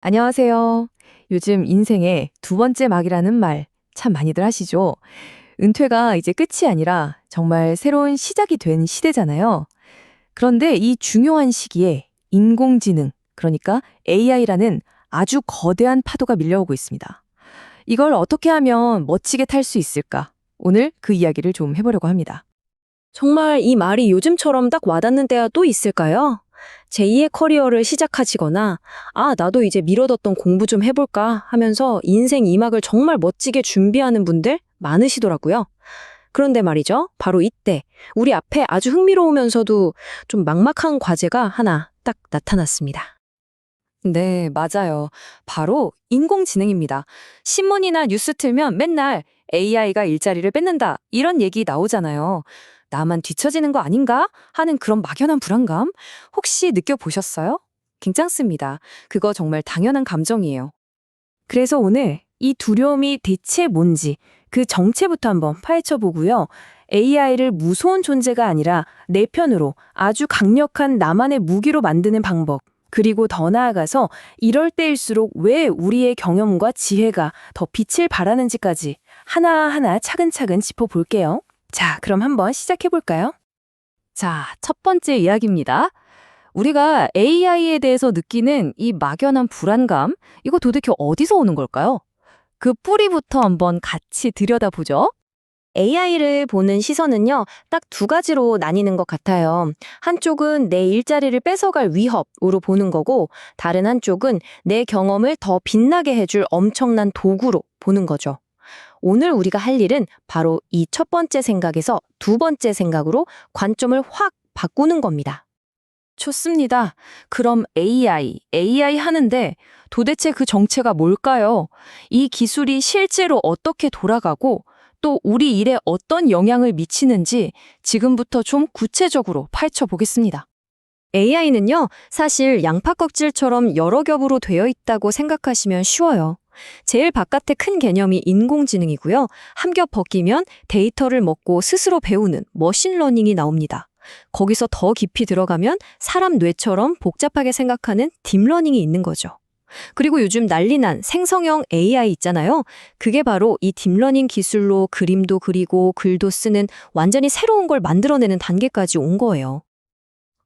안녕하세요. 요즘 인생의 두 번째 막이라는 말 참 많이들 하시죠? 은퇴가 이제 끝이 아니라 정말 새로운 시작이 된 시대잖아요. 그런데 이 중요한 시기에 인공지능, 그러니까 AI라는 아주 거대한 파도가 밀려오고 있습니다. 이걸 어떻게 하면 멋지게 탈 수 있을까? 오늘 그 이야기를 좀 해보려고 합니다. 정말 이 말이 요즘처럼 딱 와닿는 때가 또 있을까요? 제2의 커리어를 시작하시거나, 아, 나도 이제 미뤄뒀던 공부 좀 해볼까 하면서 인생 2막을 정말 멋지게 준비하는 분들 많으시더라고요. 그런데 말이죠. 바로 이때, 우리 앞에 아주 흥미로우면서도 좀 막막한 과제가 하나 딱 나타났습니다. 네, 맞아요. 바로 인공지능입니다. 신문이나 뉴스 틀면 맨날 AI가 일자리를 뺏는다 이런 얘기 나오잖아요. 나만 뒤처지는 거 아닌가 하는 그런 막연한 불안감 혹시 느껴보셨어요? 괜찮습니다. 그거 정말 당연한 감정이에요. 그래서 오늘 이 두려움이 대체 뭔지 그 정체부터 한번 파헤쳐 보고요. AI를 무서운 존재가 아니라 내 편으로 아주 강력한 나만의 무기로 만드는 방법 그리고 더 나아가서 이럴 때일수록 왜 우리의 경험과 지혜가 더 빛을 발하는지까지 하나하나 차근차근 짚어볼게요. 자, 그럼 한번 시작해 볼까요? 자, 첫 번째 이야기입니다. 우리가 AI에 대해서 느끼는 이 막연한 불안감, 이거 도대체 어디서 오는 걸까요? 그 뿌리부터 한번 같이 들여다보죠. AI를 보는 시선은요, 딱 두 가지로 나뉘는 것 같아요. 한쪽은 내 일자리를 뺏어갈 위협으로 보는 거고, 다른 한쪽은 내 경험을 더 빛나게 해줄 엄청난 도구로 보는 거죠. 오늘 우리가 할 일은 바로 이 첫 번째 생각에서 두 번째 생각으로 관점을 확 바꾸는 겁니다. 좋습니다. 그럼 AI, AI 하는데 도대체 그 정체가 뭘까요? 이 기술이 실제로 어떻게 돌아가고 또 우리 일에 어떤 영향을 미치는지 지금부터 좀 구체적으로 파헤쳐 보겠습니다. AI는요, 사실 양파 껍질처럼 여러 겹으로 되어 있다고 생각하시면 쉬워요. 제일 바깥의 큰 개념이 인공지능이고요. 한겹 벗기면 데이터를 먹고 스스로 배우는 머신러닝이 나옵니다. 거기서 더 깊이 들어가면 사람 뇌처럼 복잡하게 생각하는 딥러닝이 있는 거죠. 그리고 요즘 난리난 생성형 AI 있잖아요. 그게 바로 이 딥러닝 기술로 그림도 그리고 글도 쓰는 완전히 새로운 걸 만들어내는 단계까지 온 거예요.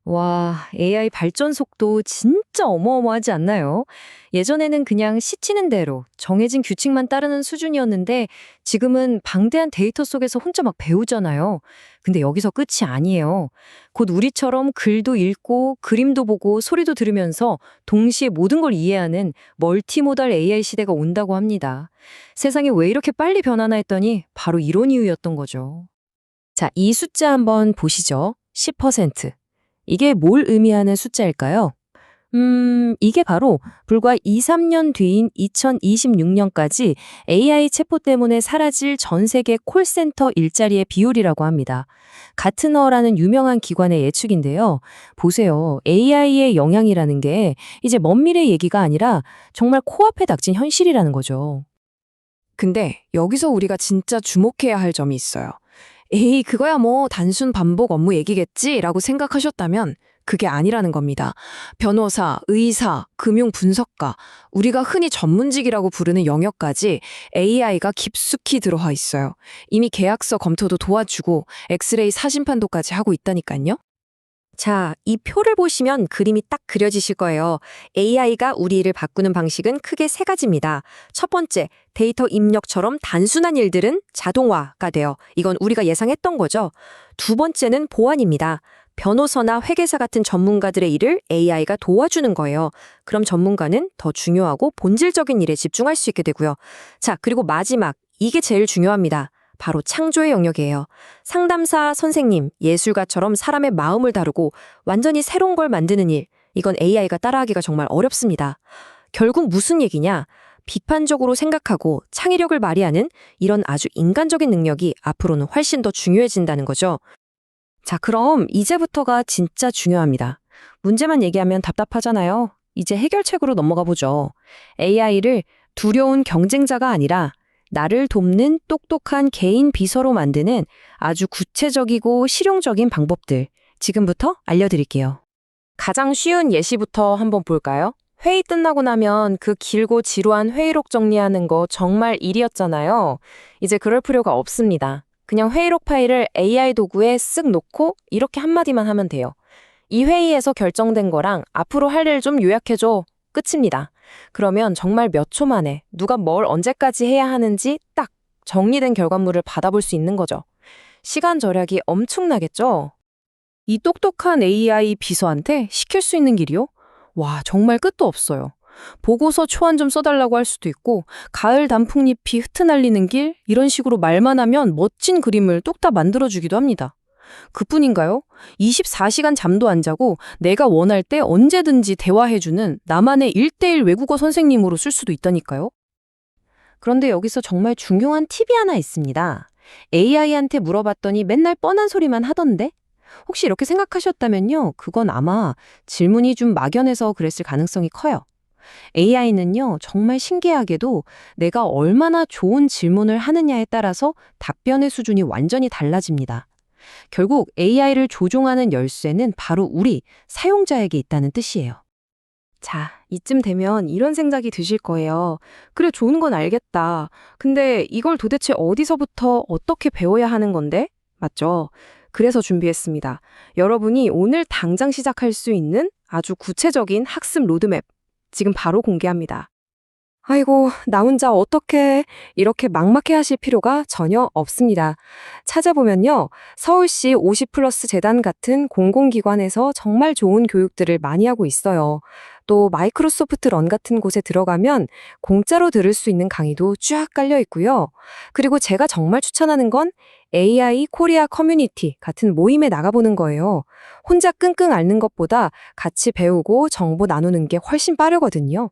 와, AI 발전 속도 진짜 어마어마하지 않나요? 예전에는 그냥 시치는 대로 정해진 규칙만 따르는 수준이었는데 지금은 방대한 데이터 속에서 혼자 막 배우잖아요. 근데 여기서 끝이 아니에요. 곧 우리처럼 글도 읽고 그림도 보고 소리도 들으면서 동시에 모든 걸 이해하는 멀티모달 AI 시대가 온다고 합니다. 세상이 왜 이렇게 빨리 변하나 했더니 바로 이런 이유였던 거죠. 자, 이 숫자 한번 보시죠. 10%. 이게 뭘 의미하는 숫자일까요? 음, 이게 바로 불과 2, 3년 뒤인 2026년까지 AI 체포 때문에 사라질 전 세계 콜센터 일자리의 비율이라고 합니다. 가트너라는 유명한 기관의 예측인데요. 보세요. AI의 영향이라는 게 이제 먼 미래 얘기가 아니라 정말 코앞에 닥친 현실이라는 거죠. 근데 여기서 우리가 진짜 주목해야 할 점이 있어요. 에이, 그거야 뭐 단순 반복 업무 얘기겠지? 라고 생각하셨다면 그게 아니라는 겁니다. 변호사, 의사, 금융 분석가, 우리가 흔히 전문직이라고 부르는 영역까지 AI가 깊숙이 들어와 있어요. 이미 계약서 검토도 도와주고 엑스레이 사진판도까지 하고 있다니까요. 자, 이 표를 보시면 그림이 딱 그려지실 거예요. AI가 우리 일을 바꾸는 방식은 크게 세 가지입니다. 첫 번째, 데이터 입력처럼 단순한 일들은 자동화가 돼요. 이건 우리가 예상했던 거죠. 두 번째는 보안입니다. 변호사나 회계사 같은 전문가들의 일을 AI가 도와주는 거예요. 그럼 전문가는 더 중요하고 본질적인 일에 집중할 수 있게 되고요. 자, 그리고 마지막, 이게 제일 중요합니다. 바로 창조의 영역이에요. 상담사, 선생님, 예술가처럼 사람의 마음을 다루고 완전히 새로운 걸 만드는 일, 이건 AI가 따라하기가 정말 어렵습니다. 결국 무슨 얘기냐? 비판적으로 생각하고 창의력을 발휘하는 이런 아주 인간적인 능력이 앞으로는 훨씬 더 중요해진다는 거죠. 자, 그럼 이제부터가 진짜 중요합니다. 문제만 얘기하면 답답하잖아요. 이제 해결책으로 넘어가 보죠. AI를 두려운 경쟁자가 아니라 나를 돕는 똑똑한 개인 비서로 만드는 아주 구체적이고 실용적인 방법들 지금부터 알려드릴게요. 가장 쉬운 예시부터 한번 볼까요? 회의 끝나고 나면 그 길고 지루한 회의록 정리하는 거 정말 일이었잖아요. 이제 그럴 필요가 없습니다. 그냥 회의록 파일을 AI 도구에 쓱 놓고 이렇게 한마디만 하면 돼요. 이 회의에서 결정된 거랑 앞으로 할 일 좀 요약해줘. 끝입니다. 그러면 정말 몇 초 만에 누가 뭘 언제까지 해야 하는지 딱 정리된 결과물을 받아볼 수 있는 거죠. 시간 절약이 엄청나겠죠? 이 똑똑한 AI 비서한테 시킬 수 있는 길이요? 와, 정말 끝도 없어요. 보고서 초안 좀 써달라고 할 수도 있고, 가을 단풍잎이 흩어날리는 길, 이런 식으로 말만 하면 멋진 그림을 뚝딱 만들어주기도 합니다. 그뿐인가요? 24시간 잠도 안 자고 내가 원할 때 언제든지 대화해주는 나만의 1대1 외국어 선생님으로 쓸 수도 있다니까요. 그런데 여기서 정말 중요한 팁이 하나 있습니다. AI한테 물어봤더니 맨날 뻔한 소리만 하던데? 혹시 이렇게 생각하셨다면요. 그건 아마 질문이 좀 막연해서 그랬을 가능성이 커요. AI는요, 정말 신기하게도 내가 얼마나 좋은 질문을 하느냐에 따라서 답변의 수준이 완전히 달라집니다. 결국 AI를 조종하는 열쇠는 바로 우리 사용자에게 있다는 뜻이에요. 자, 이쯤 되면 이런 생각이 드실 거예요. 그래, 좋은 건 알겠다. 근데 이걸 도대체 어디서부터 어떻게 배워야 하는 건데? 맞죠? 그래서 준비했습니다. 여러분이 오늘 당장 시작할 수 있는 아주 구체적인 학습 로드맵, 지금 바로 공개합니다. 아이고, 나 혼자 어떻게 이렇게 막막해 하실 필요가 전혀 없습니다. 찾아보면요. 서울시 50 플러스 재단 같은 공공기관에서 정말 좋은 교육들을 많이 하고 있어요. 또 마이크로소프트 런 같은 곳에 들어가면 공짜로 들을 수 있는 강의도 쫙 깔려 있고요. 그리고 제가 정말 추천하는 건 AI 코리아 커뮤니티 같은 모임에 나가보는 거예요. 혼자 끙끙 앓는 것보다 같이 배우고 정보 나누는 게 훨씬 빠르거든요.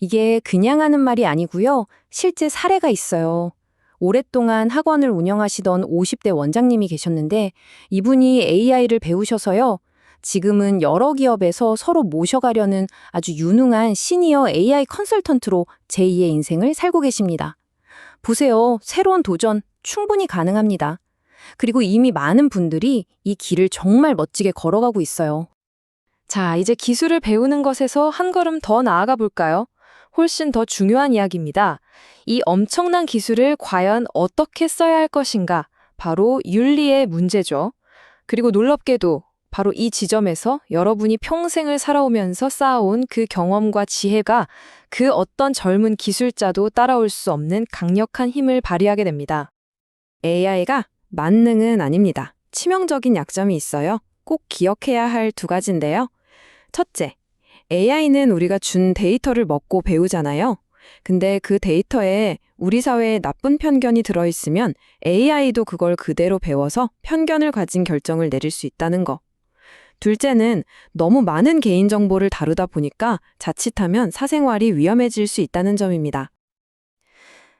이게 그냥 하는 말이 아니고요. 실제 사례가 있어요. 오랫동안 학원을 운영하시던 50대 원장님이 계셨는데 이분이 AI를 배우셔서요. 지금은 여러 기업에서 서로 모셔가려는 아주 유능한 시니어 AI 컨설턴트로 제2의 인생을 살고 계십니다. 보세요. 새로운 도전 충분히 가능합니다. 그리고 이미 많은 분들이 이 길을 정말 멋지게 걸어가고 있어요. 자, 이제 기술을 배우는 것에서 한 걸음 더 나아가 볼까요? 훨씬 더 중요한 이야기입니다. 이 엄청난 기술을 과연 어떻게 써야 할 것인가? 바로 윤리의 문제죠. 그리고 놀랍게도 바로 이 지점에서 여러분이 평생을 살아오면서 쌓아온 그 경험과 지혜가 그 어떤 젊은 기술자도 따라올 수 없는 강력한 힘을 발휘하게 됩니다. AI가 만능은 아닙니다. 치명적인 약점이 있어요. 꼭 기억해야 할 두 가지인데요. 첫째, AI는 우리가 준 데이터를 먹고 배우잖아요. 근데 그 데이터에 우리 사회에 나쁜 편견이 들어있으면 AI도 그걸 그대로 배워서 편견을 가진 결정을 내릴 수 있다는 거. 둘째는 너무 많은 개인정보를 다루다 보니까 자칫하면 사생활이 위험해질 수 있다는 점입니다.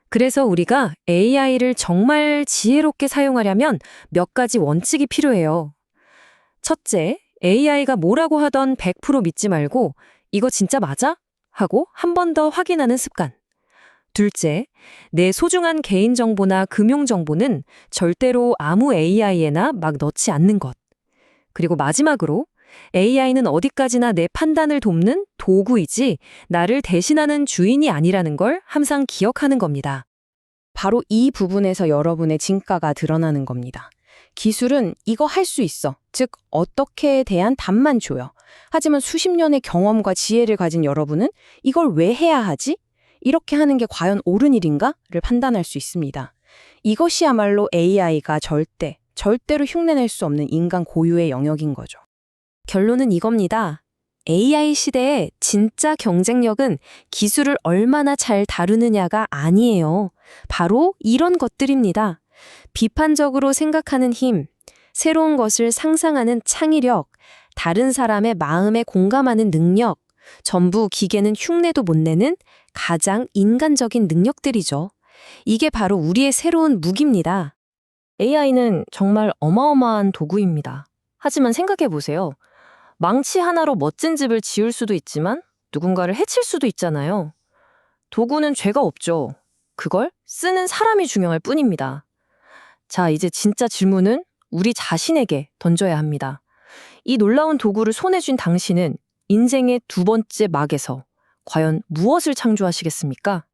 그래서 우리가 AI를 정말 지혜롭게 사용하려면 몇 가지 원칙이 필요해요. 첫째, AI가 뭐라고 하던 100% 믿지 말고 이거 진짜 맞아? 하고 한 번 더 확인하는 습관. 둘째, 내 소중한 개인정보나 금융정보는 절대로 아무 AI에나 막 넣지 않는 것. 그리고 마지막으로 AI는 어디까지나 내 판단을 돕는 도구이지 나를 대신하는 주인이 아니라는 걸 항상 기억하는 겁니다. 바로 이 부분에서 여러분의 진가가 드러나는 겁니다. 기술은 이거 할 수 있어. 즉, 어떻게에 대한 답만 줘요. 하지만 수십 년의 경험과 지혜를 가진 여러분은 이걸 왜 해야 하지? 이렇게 하는 게 과연 옳은 일인가?를 판단할 수 있습니다. 이것이야말로 AI가 절대, 절대로 흉내낼 수 없는 인간 고유의 영역인 거죠. 결론은 이겁니다. AI 시대의 진짜 경쟁력은 기술을 얼마나 잘 다루느냐가 아니에요. 바로 이런 것들입니다. 비판적으로 생각하는 힘, 새로운 것을 상상하는 창의력, 다른 사람의 마음에 공감하는 능력, 전부 기계는 흉내도 못 내는 가장 인간적인 능력들이죠. 이게 바로 우리의 새로운 무기입니다. AI는 정말 어마어마한 도구입니다. 하지만 생각해 보세요. 망치 하나로 멋진 집을 지을 수도 있지만 누군가를 해칠 수도 있잖아요. 도구는 죄가 없죠. 그걸 쓰는 사람이 중요할 뿐입니다. 자, 이제 진짜 질문은 우리 자신에게 던져야 합니다. 이 놀라운 도구를 손에 쥔 당신은 인생의 두 번째 막에서 과연 무엇을 창조하시겠습니까?